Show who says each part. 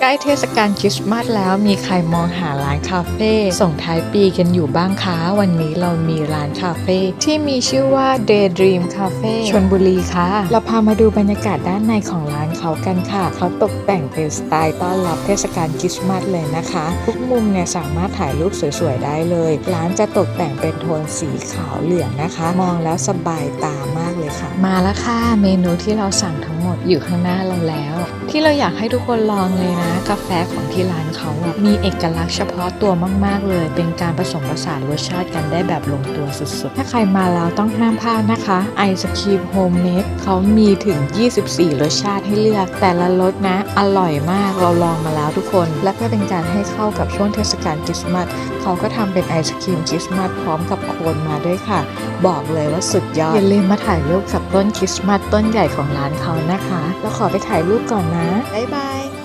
Speaker 1: ใกล้เทศกาลคริสต์มาสแล้วมีใครมองหาร้านคาเฟ่ส่งท้ายปีกันอยู่บ้างคะ วันนี้เรามีร้านคาเฟ่ที่มีชื่อว่า Daydream Cafe ชนบุรีค่ะ เราพามาดูบรรยากาศด้านในของร้านเขากันค่ะ เขาตกแต่งเป็นสไตล์ต้อนรับเทศกาลคริสต์มาสเลยนะคะ ทุกมุมเนี่ยสามารถถ่ายรูปสวยๆได้เลย ร้านจะตกแต่งเป็นโทนสีขาวเหลืองนะคะ มองแล้วสบายตามากเลย ค่ะมาแล้วค่ะเมนูที่เราสั่งทั้งหมดอยู่ข้างหน้าเราแล้ว ที่เราอยากให้ทุกคนลองเลยนะ กาแฟของที่ร้านเขาอะมีเอกลักษณ์เฉพาะตัวมาก ๆ เลย เป็นการผสมผสานรสชาติกันได้แบบลงตัวสุดๆ ถ้าใครมาแล้วต้องห้ามพลาดนะคะ ไอศครีมโฮมเมดเขามีถึง 24 รสชาติให้เลือก แต่ละรสนะ อร่อยมากเราลองมาแล้วทุกคน และเพื่อเป็นการให้เข้ากับช่วงเทศกาลคริสต์มาสเขาก็ทำเป็นไอศครีมคริสต์มาสพร้อมกับโคนมาด้วยค่ะ บอกเลยว่าสุดยอดอย่าลืมมาถ่ายรูปกับต้นคริสต์มาสต้นใหญ่ของร้านเขานะคะ แล้วขอไปถ่ายรูปก่อนนะ บ๊ายบาย